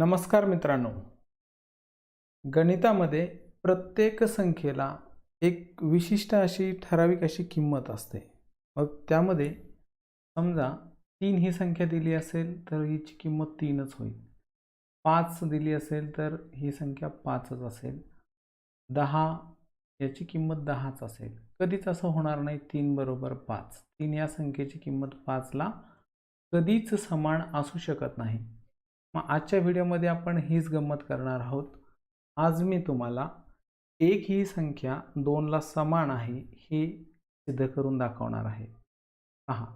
नमस्कार मित्रांनो. गणितामध्ये प्रत्येक संख्येला एक विशिष्ट अशी ठराविक अशी किंमत असते. मग त्यामध्ये समजा तीन ही संख्या दिली असेल तर हिची किंमत तीनच होईल. पाच दिली असेल तर ही संख्या पाचच असेल. दहा याची किंमत दहाच असेल. कधीच असं होणार नाही तीन बरोबर पाच. तीन या संख्येची किंमत पाचला कधीच समान असू शकत नाही. मग आजच्या व्हिडिओमध्ये आपण हीच गंमत करणार आहोत. आज मी तुम्हाला एक ही संख्या दोनला समान आहे हे सिद्ध करून दाखवणार आहे. पहा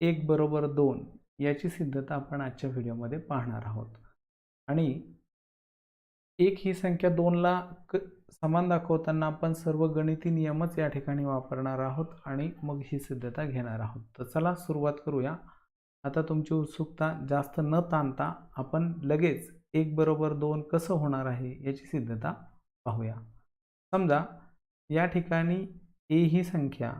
एक बरोबर दोन याची सिद्धता आपण आजच्या व्हिडिओमध्ये पाहणार आहोत. आणि एक ही संख्या दोनला क समान दाखवताना आपण सर्व गणिती नियमच या ठिकाणी वापरणार आहोत आणि मग ही सिद्धता घेणार आहोत. तर चला सुरुवात करूया. आता तुमची उत्सुकता जास्त न ताणता आपण लगेच एक बरोबर दोन कसं होणार आहे याची सिद्धता पाहूया. समजा या ठिकाणी ए ही संख्या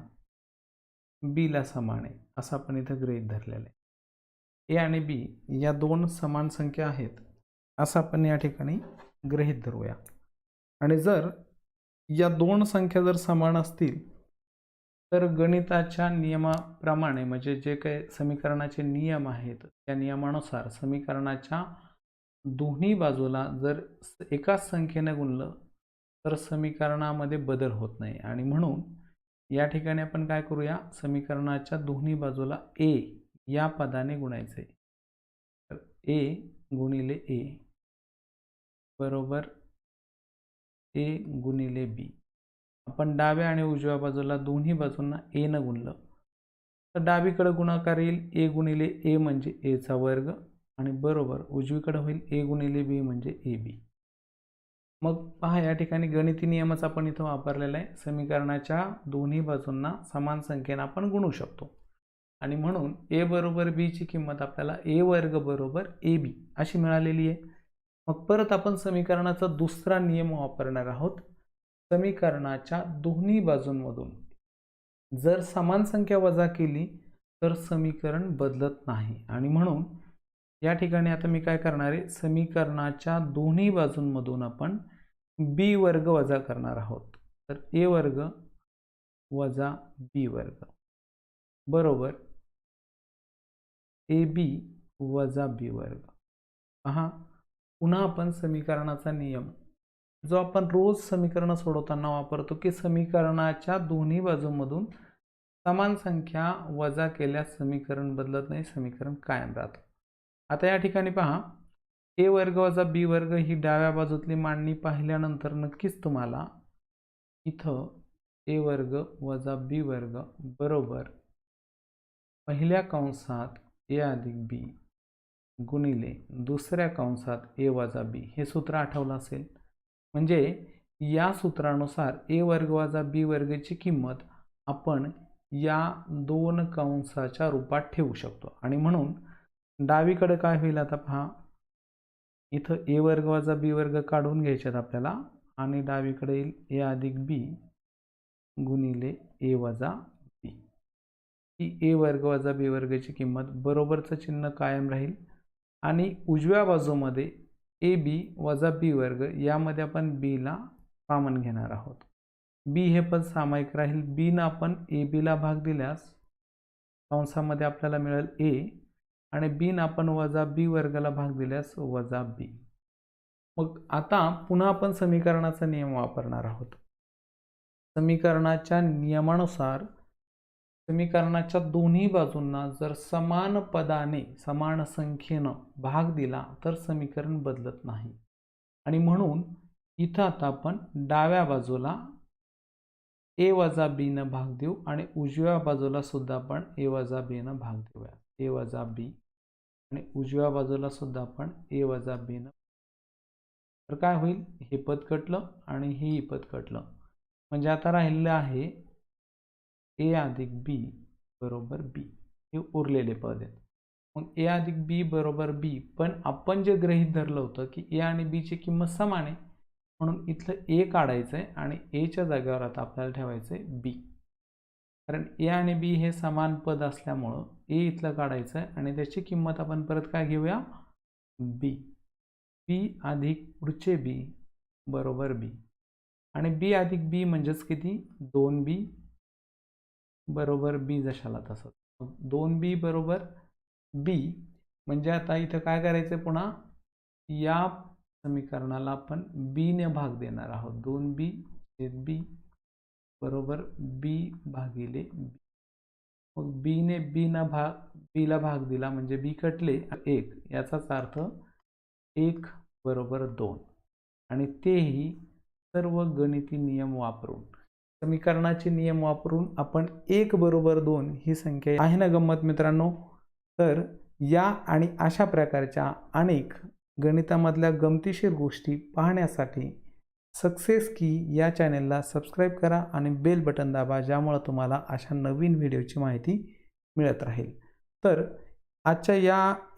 बीला समान आहे असं आपण इथं गृहीत धरलेलं आहे. ए आणि बी या दोन समान संख्या आहेत असं आपण या ठिकाणी गृहीत धरूया. आणि जर या दोन संख्या जर समान असतील तर गणिताच्या नियमाप्रमाणे म्हणजे जे काही समीकरणाचे नियम आहेत त्या नियमानुसार समीकरणाच्या दोन्ही बाजूला जर एकाच संख्येने गुणलं तर समीकरणामध्ये बदल होत नाही. आणि म्हणून या ठिकाणी आपण काय करूया? समीकरणाच्या दोन्ही बाजूला ए या पदाने गुणायचे. तर ए गुणिले ए बरोबर ए गुणिले बी आपण डाव्या आणि उजव्या बाजूला दोन्ही बाजूंना ए न गुणलं. तर डावीकडे गुणाकार येईल ए गुणिले ए म्हणजे एचा वर्ग आणि बरोबर उजवीकडे होईल ए गुणिले बी म्हणजे ए बी. मग पहा या ठिकाणी गणिती नियमच आपण इथं वापरलेला आहे. समीकरणाच्या दोन्ही बाजूंना समान संख्येनं आपण गुणू शकतो. आणि म्हणून ए बरोबर बीची किंमत आपल्याला ए वर्ग बरोबर ए बी अशी मिळालेली आहे. मग परत आपण समीकरणाचा दुसरा नियम वापरणार आहोत. समीकरणाच्या दोन्ही बाजूंमधून. जर समान संख्या वजा केली तर समीकरण बदलत नाही. आणि म्हणून या ठिकाणी आता मी काय करणार आहे? समीकरणाच्या दोन्ही बाजूंमधून आपण बी वर्ग वजा करणार आहोत. तर ए वर्ग वजा बी वर्ग. बरोबर? ए बी वजा बी वर्ग. पहा पुन्हा आपण समीकरणाचा नियम जो आपण रोज समीकरणं सोडवताना वापरतो की समीकरणाच्या दोन्ही बाजूमधून समान संख्या वजा केल्यास समीकरण बदलत नाही समीकरण कायम राहतं. आता या ठिकाणी पहा. ए वर्ग वजा बी वर्ग ही डाव्या बाजूतली मांडणी पाहिल्यानंतर नक्कीच तुम्हाला इथं ए वर्ग वजा बी वर्ग बरोबर पहिल्या कंसात ए अधिक बी गुणिले दुसऱ्या कंसात ए वजा बी हे सूत्र आठवलं असेल. म्हणजे या सूत्रानुसार ए वर्ग वजा बी वर्गची किंमत आपण या दोन कंसाच्या रूपात ठेवू शकतो. आणि म्हणून डावीकडे काय होईल आता पहा. इथं ए वर्ग वजा बी वर्ग काढून घ्यायच्यात आपल्याला. आणि डावीकडे येईल ए अधिक बी गुणिले ए वजा बी. ही ए वर्ग वजा बी वर्गची किंमत बरोबरचं चिन्ह कायम राहील. आणि उजव्या बाजूमध्ये ए बी वजा बी वर्ग यामध्ये आपण बीला कॉमन घेणार आहोत. बी हे पद सामायिक राहील. बीनं आपण ए बीला भाग दिल्यास कंसामध्ये आपल्याला मिळेल ए आणि बीन आपण वजा बी वर्गाला भाग दिल्यास वजा बी मग आता पुन्हा आपण समीकरणाचा नियम वापरणार आहोत. समीकरणाच्या नियमानुसार समीकरणाच्या दोन्ही बाजूंना जर समान पदाने समान संख्येनं भाग दिला तर समीकरण बदलत नाही. आणि म्हणून इथं आता आपण डाव्या बाजूला ए वजा बीनं भाग देऊ आणि उजव्या बाजूला सुद्धा आपण ए वजा बीनं भाग देऊया. ए वजा बी आणि उजव्या बाजूला सुद्धा आपण ए वजा बीनं तर काय होईल? हे पद कटलं आणि हेही पद कटलं. म्हणजे आता राहिलेलं आहे ए अधिक बी बरोबर बी हे उरलेले पद आहेत. मग ए अधिक बी बरोबर बी पण आपण जे गृहीत धरलं होतं की ए आणि बीची किंमत समान आहे म्हणून इथलं ए काढायचं आहे आणि एच्या जागेवर आता आपल्याला ठेवायचं आहे बी. कारण ए आणि बी हे समान पद असल्यामुळं ए इथलं काढायचं आहे आणि त्याची किंमत आपण परत काय घेऊया? बी. बी अधिक पुढचे बी बरोबर बी. आणि बी अधिक बी म्हणजेच किती? दोन बी. बरोबर बी जशाला तसं. दोन बी बरोबर बी. म्हणजे आता इथं काय करायचं पुन्हा? या समीकरणाला आपण बीने भाग देणार आहोत. दोन बी छेद बी बरोबर बी भागिले बी. मग बीने बीना भाग बीला भाग दिला म्हणजे बी कटले एक. याचाच अर्थ एक बरोबर दोन. आणि तेही सर्व गणिती नियम वापरून. समीकरणाचे नियम वापरून आपण एक बरोबर दोन ही संख्या आहे ना गंमत मित्रांनो? तर या आणि अशा प्रकारच्या अनेक गणितामधल्या गमतीशीर गोष्टी पाहण्यासाठी सक्सेस की या चॅनेलला सबस्क्राईब करा आणि बेल बटन दाबा ज्यामुळं तुम्हाला अशा नवीन व्हिडिओची माहिती मिळत राहील. तर आजच्या या